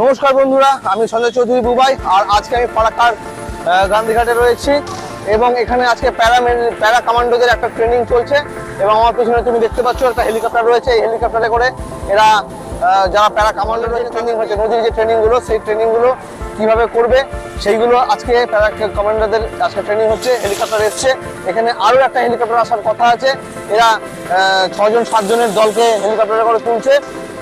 নমস্কার বন্ধুরা, আমি সঞ্জয় চৌধুরী বুবাই, আর আজকে আমি ফারাক্কার গান্ধীঘাটে রয়েছি এবং এখানে আজকে প্যারা প্যারা কমান্ডোদের একটা ট্রেনিং চলছে এবং আমার পিছনে তুমি দেখতে পাচ্ছ একটা হেলিকপ্টার রয়েছে, এই হেলিকপ্টারে করে এরা যারা প্যারা কমান্ডো রয়েছে ট্রেনিং হচ্ছে, নদীর যে ট্রেনিংগুলো সেই ট্রেনিংগুলো কীভাবে করবে, সেইগুলো আজকে প্যারা কমান্ডোদের আজকে ট্রেনিং হচ্ছে, হেলিকপ্টার এসছে। এখানে আরও একটা হেলিকপ্টার আসার কথা আছে, এরা ছজন সাতজনের দলকে হেলিকপ্টারে করে তুলছে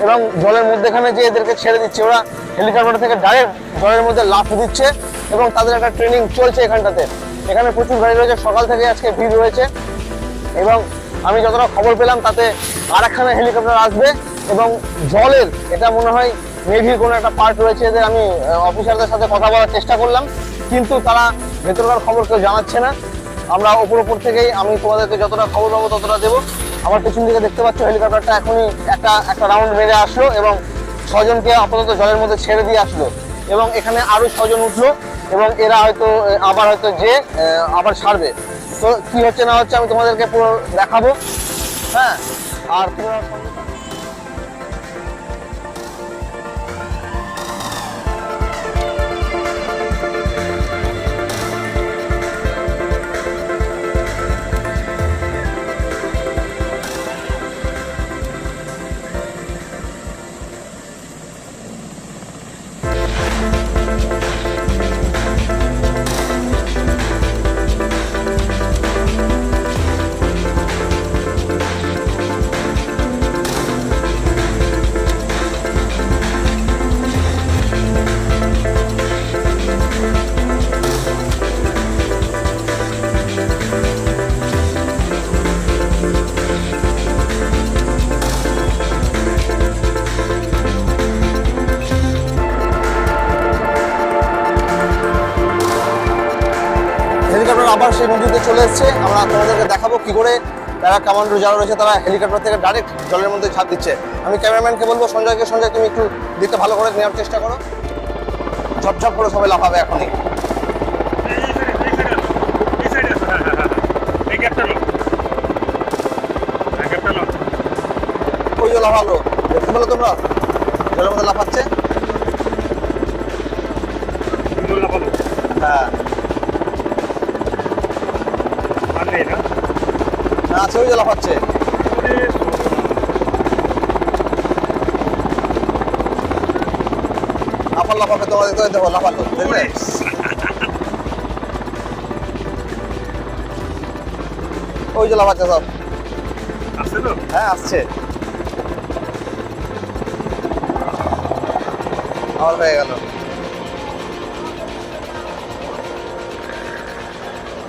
এবং জলের মধ্যেখানে যে এদেরকে ছেড়ে দিচ্ছে, ওরা হেলিকপ্টার থেকে ডাইরেক্ট জলের মধ্যে লাফ দিচ্ছে এবং তাদের একটা ট্রেনিং চলছে এখানটাতে। এখানে প্রচুর গাড়ি রয়েছে, সকাল থেকে আজকে ভিড় রয়েছে। এবং আমি যতটা খবর পেলাম, তাতে আর একখানা হেলিকপ্টার আসবে এবং জলের, এটা মনে হয় নেভির কোনো একটা পার্ট রয়েছে, এদের আমি অফিসারদের সাথে কথা বলার চেষ্টা করলাম। কিন্তু তারা ভেতরকার খবর কেউ জানাচ্ছে না। আমরা ওপর ওপর থেকেই, আমি তোমাদেরকে যতটা খবর পাবো ততটা দেবো। আমার পেছন দিকে দেখতে পাচ্ছ, হেলিকপ্টারটা এখনই একটা একটা রাউন্ড মেরে আসলো এবং ছজনকে আপাতত জলের মধ্যে ছেড়ে দিয়ে আসলো এবং এখানে আরও ছজন উঠল এবং এরা হয়তো আবার হয়তো যে আবার ছাড়বে। তো কি হচ্ছে না হচ্ছে আমি তোমাদেরকে পুরো দেখাবো। হ্যাঁ? আর তোমরা এসেছে, আমরা তোমাদেরকে দেখাবো কি করে তারা কমান্ডো যারা রয়েছে তারা হেলিকপ্টার থেকে ডাইরেক্ট জলের মধ্যে ঝাঁপ দিচ্ছে। আমি ক্যামেরাম্যানকে বলব, সঞ্জয়কে, সঞ্জয়, তুমি একটু দিকটা ভালো করে নেওয়ার চেষ্টা করো। ঝপঝপ করে সবাই লাফাবে এখনই। তোমরা? জলের মধ্যে লাফাচ্ছে। হ্যাঁ। আছে ওই লাফাচ্ছে ওরে লাফাল লাফাবে তোমরা দেখতে দেখো লাফালো ওই যে লাফাচ্ছে সব। তো? হ্যাঁ আসছে। আবার হয়ে গেল।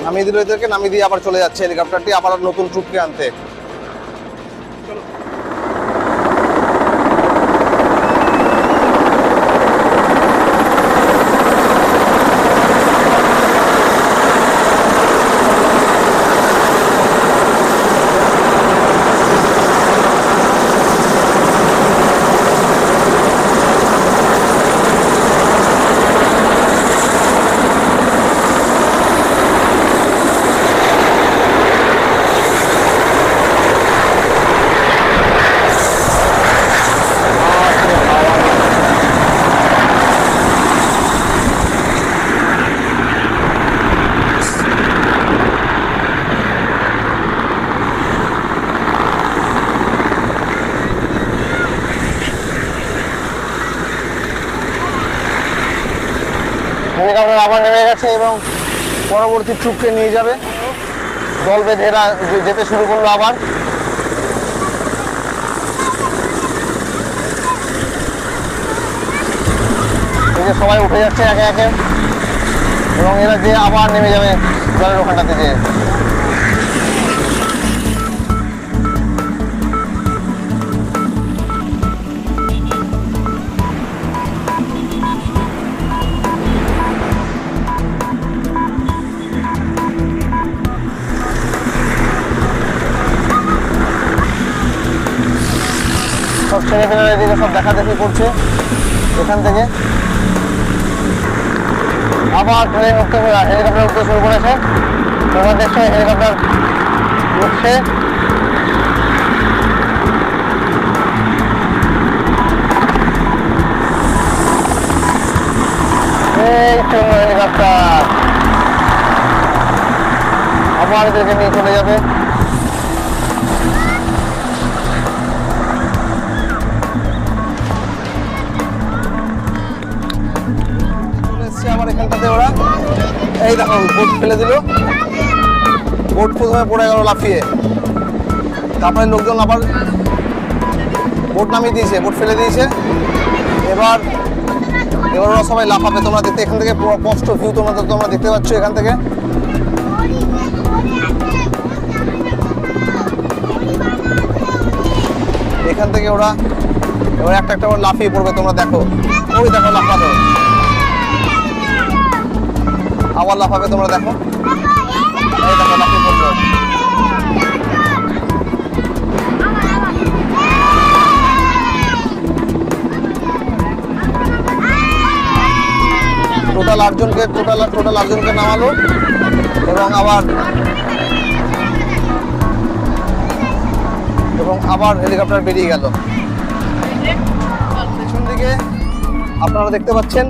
নামিয়ে দিল এদেরকে নামিয়ে দিয়ে আবার চলে যাচ্ছে হেলিকপ্টারটি আবার নতুন ট্রুপকে আনতে চলো হেলিকপ্টার আবার এবং পরবর্তী ট্রুপকে নিয়ে যাবে। দল বেঁধে এরা যেতে শুরু করল আবার। যে সবাই উঠে যাচ্ছে একে একে। এবং এরা যে আবার নেমে যাবে জলের ওখানটাতে যে ছেলেপেলেরা সব দেখা করছে। এখান থেকে। আবার ট্রেন উঠতে হেলিকপ্টার উঠতে শুরু করেছে। তোমরা দেখছ, হেলিকপ্টার উঠছে। হেলিকপ্টার। আবার এদেরকে নিয়ে চলে যাবে। দেখো, বোট ফেলে দিল। বোট প্রথমে পড়ে গেল লাফিয়ে। তারপরে লোকজন আবার বোট নামিয়ে দিয়েছে, বোট ফেলে দিয়েছে। এবার এবার ওরা সবাই লাফাবে। তোমরা দেখতে এখান থেকে স্পষ্ট ভিউ তোমরা তোমরা দেখতে পাচ্ছ এখান থেকে। এখান থেকে ওরা, এবার একটা একটা লাফিয়ে পড়বে, তোমরা দেখো। ওই দেখো, লাফাবে। আবার লাফাবে তোমরা দেখো। টোটাল আটজনকে, টোটাল টোটাল আটজনকে নামালো এবং আবার এবং আবার হেলিকপ্টার বেরিয়ে গেল। পিছন দিকে আপনারা দেখতে পাচ্ছেন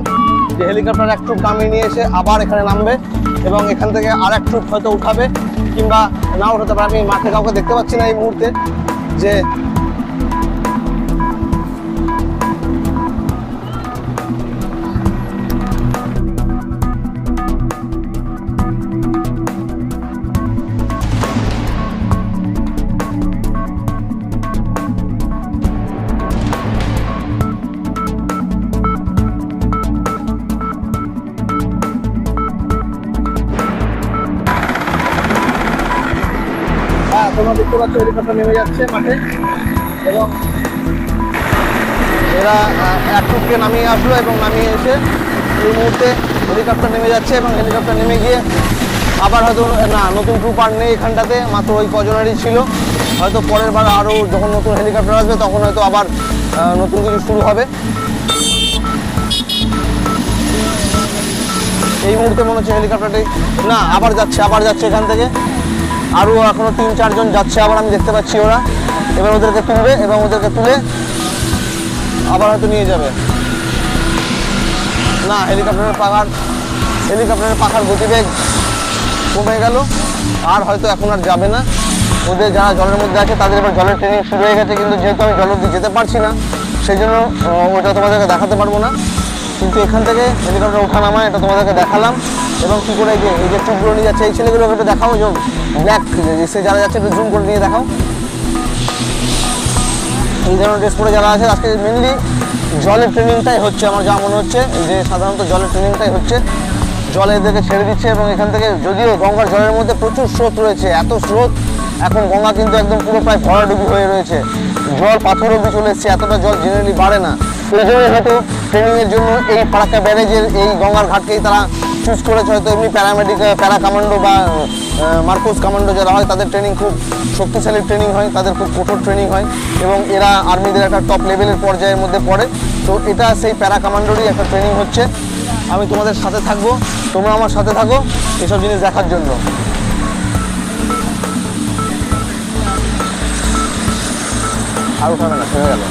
যে হেলিকপ্টার এক ট্রুপ নামিয়ে নিয়ে এসে আবার এখানে নামবে এবং এখান থেকে আর এক ট্রুপ হয়তো উঠাবে কিংবা না উঠাতে পারে, আমি মাঠে কাউকে দেখতে পাচ্ছি না এই মুহূর্তে যে তোমরা দেখতে পাচ্ছ হেলিকপ্টার নেমে যাচ্ছে মাঠে। এবং এরা এক টুককে নামিয়ে আসলো এবং নামিয়ে এসে এই মুহূর্তে হেলিকপ্টার নেমে যাচ্ছে এবং হেলিকপ্টার নেমে গিয়ে আবার হয়তো, না, নতুন ট্রুপ আর নেই এখানটাতে, মাত্র ওই কজনেরই ছিল। হয়তো পরের বার আরও যখন নতুন হেলিকপ্টার আসবে তখন হয়তো আবার নতুন কিছু শুরু হবে। এই মুহূর্তে মনে হচ্ছে হেলিকপ্টারটি না, আবার যাচ্ছে আবার যাচ্ছে এখান থেকে। আরও এখনও তিন, চারজন যাচ্ছে, আবার আমি দেখতে পাচ্ছি ওরা। এবার ওদেরকে তুলবে এবং ওদেরকে তুলে আবার হয়তো নিয়ে যাবে। না হেলিকপ্টারের পাখার হেলিকপ্টারের পাখার গতিবেগ কমে গেল, আর হয়তো এখন আর যাবে না। ওদের যারা জলের মধ্যে আছে, তাদের এবার জলের ট্রেনিং শুরু হয়ে গেছে, কিন্তু যেহেতু আমি জলের দিকে যেতে পারছি না সেই জন্য ওটা তোমাদেরকে দেখাতে পারব না। কিন্তু এখান থেকে হেলিকপ্টার ওঠা নামা এটা তোমাদেরকে দেখালাম। এবং কী করে যে এই যে টুকরো নিয়ে যাচ্ছে, এই ছেলেগুলোকে একটু দেখাও, যে ব্ল্যাক সে যারা যাচ্ছে একটু জুম করে নিয়ে দেখাও। এই ধরনের ড্রেস পরে যারা আছে, আজকে মেনলি জলের ট্রেনিংটাই হচ্ছে, আমার যা মনে হচ্ছে, যে সাধারণত জলের ট্রেনিংটাই হচ্ছে। জলে এদেরকে ছেড়ে দিচ্ছে এবং এখান থেকে যদিও গঙ্গার জলের মধ্যে প্রচুর স্রোত রয়েছে, এত স্রোত, এখন গঙ্গা কিন্তু একদম পুরো প্রায় ভরাডুবি হয়ে রয়েছে। জল পাথর অব্দি চলে এসছে, এতটা জল জেনারেলি বাড়ে না। এই জন্য হয়তো ট্রেনিংয়ের জন্য এই ফারাক্কা ব্যারেজের এই গঙ্গার ঘাটকেই তারা চুজ করেছে হয়তো এমনি প্যারামেডিক প্যারা কমান্ডো বা মার্কোস কমান্ডো যারা হয়, তাদের ট্রেনিং খুব শক্তিশালী ট্রেনিং হয়, তাদের খুব কঠোর ট্রেনিং হয় এবং এরা আর্মিদের একটা টপ লেভেলের পর্যায়ের মধ্যে পড়ে। তো এটা সেই প্যারা কমান্ডোরই একটা ট্রেনিং হচ্ছে। আমি তোমাদের সাথে থাকব, তোমরা আমার সাথে থাকো, এসব জিনিস দেখার জন্য। আর উঠাবে না থেমে গেল।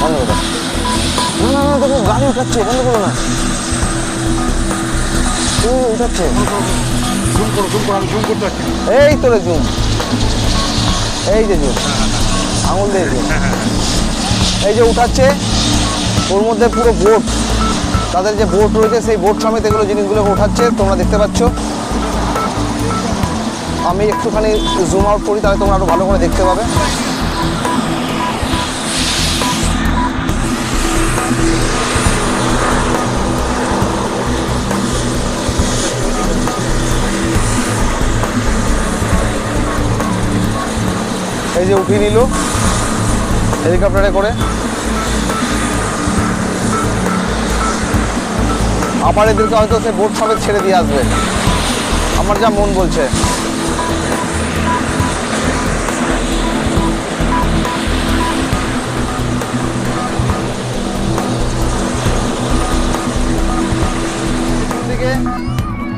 বন্ধ করো না না না দেখো গাড়ি উঠাচ্ছে বন্ধ করো না উঠাচ্ছে জুম করো জুম করো জুম করতে পারছি। এই তোরে জুম এই যে জুম আঙুল দিয়ে জুম এই যে উঠাচ্ছে ওর মধ্যে পুরো বোট তাদের যে বোট রয়েছে সেই বোট সমেত এগুলো জিনিসগুলো উঠাচ্ছে তোমরা দেখতে পাচ্ছ আমি একটুখানি জুম আউট করি, তাহলে তোমরা আরও ভালো করে দেখতে পাবে এই যে উঠিয়ে নিল। হেলিকপ্টারে করে। আবার এদেরকে হয়তো সে বোট সমেত ছেড়ে দিয়ে আসবে। আমার যা মন বলছে।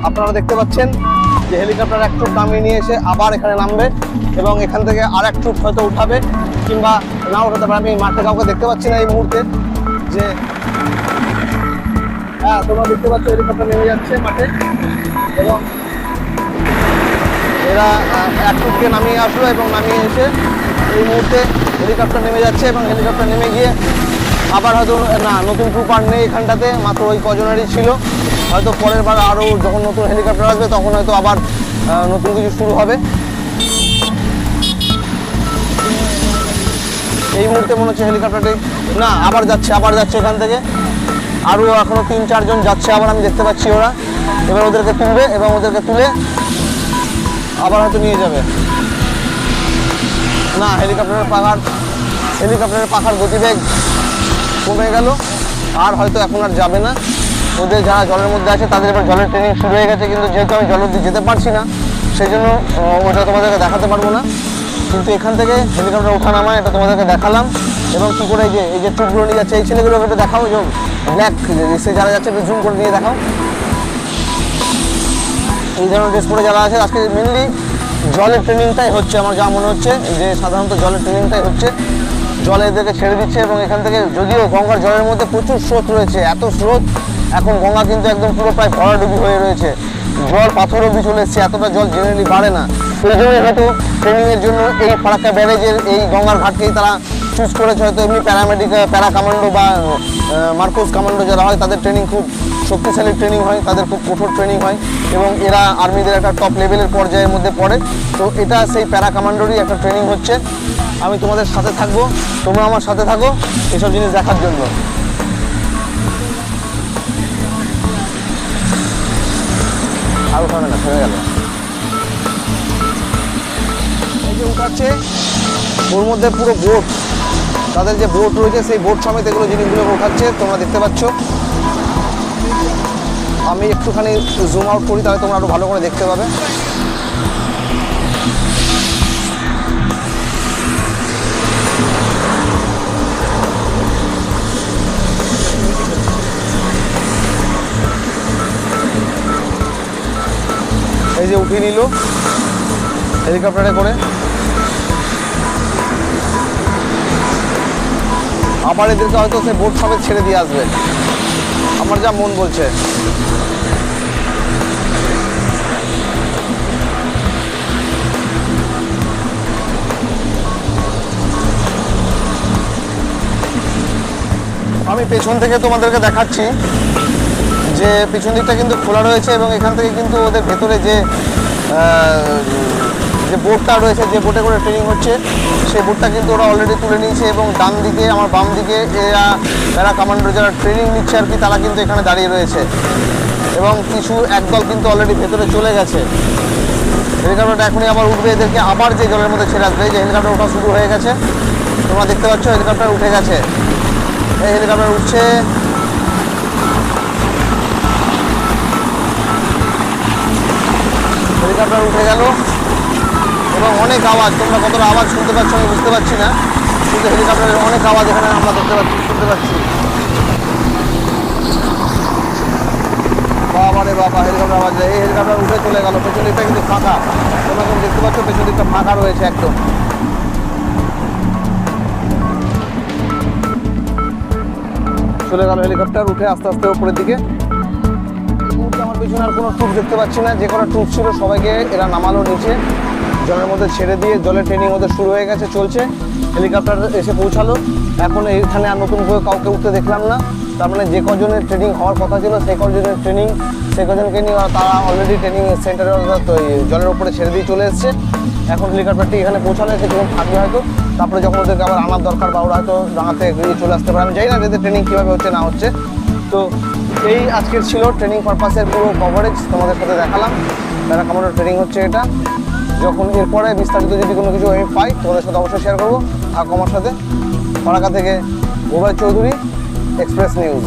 আপনারা দেখতে পাচ্ছেন যে হেলিকপ্টার এক ট্রুপ নামিয়ে নিয়ে এসে আবার এখানে নামবে এবং এখান থেকে আর এক ট্রুপ হয়তো উঠাবে কিংবা না উঠাতে পারে। আমি মাঠে কাউকে দেখতে পাচ্ছি না এই মুহূর্তে যে হ্যাঁ তোমরা দেখতে পাচ্ছ হেলিকপ্টার নেমে যাচ্ছে মাঠে এবং এরা এক ট্রুপকে নামিয়ে আসলো এবং নামিয়ে এসে এই মুহূর্তে হেলিকপ্টার নেমে যাচ্ছে এবং হেলিকপ্টার নেমে গিয়ে আবার হয়তো, না, নতুন ট্রুপ আর নেই এখানটাতে, মাত্র ওই কজনেরই ছিল। হয়তো পরের বার আরও যখন নতুন হেলিকপ্টার আসবে, তখন হয়তো আবার নতুন কিছু শুরু হবে। এই মুহূর্তে মনে হচ্ছে হেলিকপ্টারটি না, আবার যাচ্ছে আবার যাচ্ছে এখান থেকে। আরও এখনও তিন চারজন যাচ্ছে, আবার আমি দেখতে পাচ্ছি ওরা। এবার ওদেরকে তুলবে এবং ওদেরকে তুলে আবার হয়তো নিয়ে যাবে। না হেলিকপ্টারের পাখার হেলিকপ্টারের পাখার গতিবেগ কমে গেল, আর হয়তো এখন আর যাবে না। ওদের যারা জলের মধ্যে আছে, তাদের এবার জলের ট্রেনিং শুরু হয়ে গেছে। কিন্তু যেহেতু আমি জলের দিকে যেতে পারছি না সেই জন্য ওটা তোমাদেরকে দেখাতে পারব না। কিন্তু এখান থেকে হেলিকপ্টার ওঠা নামা এটা তোমাদেরকে দেখালাম। এবং কী করে এই যে এই যে ট্রিপগুলো নিয়ে যাচ্ছে, এই ছেলেগুলোকে একটু দেখাও যে ব্ল্যাক সে যারা যাচ্ছে, একটু জুম করে নিয়ে দেখাও। এই ধরনের ড্রেস পরে যারা আছে, আজকে মেনলি জলের ট্রেনিংটাই হচ্ছে, আমার যা মনে হচ্ছে, যে সাধারণত জলের ট্রেনিংটাই হচ্ছে। জলে এদেরকে ছেড়ে দিচ্ছে এবং এখান থেকে যদিও গঙ্গার জলের মধ্যে প্রচুর স্রোত রয়েছে, এত স্রোত এখন গঙ্গা কিন্তু একদম পুরো প্রায় ভরাডুবি হয়ে রয়েছে। জল পাথর অব্দি চলে এসছে এতটা জল জেনারেলি বাড়ে না। সেই জন্যই হয়তো ট্রেনিংয়ের জন্য এই ফারাক্কা ব্যারেজের এই গঙ্গার ঘাটকেই তারা চুজ করেছে। হয়তো এমনি প্যারামেডিক প্যারা কামান্ডো বা মার্কোস কামান্ডো যারা হয়, তাদের ট্রেনিং খুব শক্তিশালী ট্রেনিং হয়, তাদের খুব কঠোর ট্রেনিং হয় এবং এরা আর্মিদের একটা টপ লেভেলের পর্যায়ের মধ্যে পড়ে। তো এটা সেই প্যারা কমান্ডোরই একটা ট্রেনিং হচ্ছে। আমি তোমাদের সাথে থাকব, তোমরা আমার সাথে থাকো, এসব জিনিস দেখার জন্য। আর ওখানে না থেমে গেল। এই যে উঠাচ্ছে, ওর মধ্যে পুরো বোট তাদের যে বোট রয়েছে, সেই বোট সমেত এগুলো জিনিসগুলো উঠাচ্ছে, তোমরা দেখতে পাচ্ছ। আমি একটুখানি জুম আউট করি, তাহলে তোমরা আরও ভালো করে দেখতে পাবে। এই যে উঠিয়ে নিল। হেলিকপ্টারে করে। আবার এদেরকে হয়তো সে বোট সমেত ছেড়ে দিয়ে আসবে। আমার যা মন বলছে। আমি পেছন থেকে তোমাদেরকে দেখাচ্ছি। যে পিছন দিকটা কিন্তু খোলা রয়েছে এবং এখান থেকে কিন্তু ওদের ভেতরে যে যে বোটটা রয়েছে, যে বোটে করে ট্রেনিং হচ্ছে, সেই বোটটা কিন্তু ওরা অলরেডি তুলে নিয়েছে এবং ডান দিকে, আমার বাম দিকে এরা প্যারা কমান্ডো যারা ট্রেনিং নিচ্ছে আর কি, তারা কিন্তু এখানে দাঁড়িয়ে রয়েছে। এবং কিছু একদল কিন্তু অলরেডি ভেতরে চলে গেছে। হেলিকপ্টারটা এখনই আবার উঠবে এদেরকে, আবার যে জলের মধ্যে ছেড়ে আসবে যে হেলিকপ্টার ওঠা শুরু হয়ে গেছে। তোমরা দেখতে পাচ্ছ হেলিকপ্টার উঠে গেছে। এই হেলিকপ্টার উঠছে। হেলিকপ্টার উঠে গেল এবং অনেক আওয়াজ, তোমরা কতটা আওয়াজ শুনতে পাচ্ছ আমি বুঝতে পারছি না, কিন্তু হেলিকপ্টারের অনেক আওয়াজ এখানে আমরা দেখতে পাচ্ছি, শুনতে পাচ্ছি। বাবা রে বাবা, হেলিকপ্টার আওয়াজ, এই হেলিকপ্টার উঠে চলে গেল পেছন দিকটা কিন্তু ফাঁকা। তোমরা কিন্তু দেখতে পাচ্ছ পেছন দিকটা ফাঁকা রয়েছে একদম। চলে গেল হেলিকপ্টার, উঠে আস্তে আস্তে উপরের দিকে। পিছনে আর কোনো ট্রুপ দেখতে পাচ্ছি না। যে কটা ট্রুপ ছিল, সবাইকে এরা নামালো নিচে। জলের মধ্যে ছেড়ে দিয়ে জলের ট্রেনিং ওদের শুরু হয়ে গেছে, চলছে। হেলিকপ্টার এসে পৌঁছালো। এখন এইখানে আর নতুন করে কাউকে উঠতে দেখলাম না। তার মানে যে কজনের ট্রেনিং হওয়ার কথা ছিল, সেই কজনের ট্রেনিং সেই কজনকে নিয়ে তারা অলরেডি ট্রেনিং সেন্টারে জলের উপরে ছেড়ে দিয়ে চলে এসছে। এখন হেলিকপ্টারটি এখানে পৌঁছালে কিছুক্ষণ থাকবে হয়তো। তারপরে যখন ওদেরকে আবার আনার দরকার বা ওরা হয়তো এগিয়ে চলে আসতে পারে, আমি জানি না যে ট্রেনিং কীভাবে হচ্ছে, না হচ্ছে। তো এই আজকের ছিল ট্রেনিং পারপাসের পুরো কভারেজ তোমাদের সাথে দেখালাম। প্যারা কমান্ডোর ট্রেনিং হচ্ছে এটা। যখন এরপরে বিস্তারিত যদি কোনো কিছু আমি পাই, তোমাদের সাথে অবশ্যই শেয়ার করব। আর আমার সাথে ফারাকা থেকে মোবাইল চৌধুরী এক্সপ্রেস নিউজ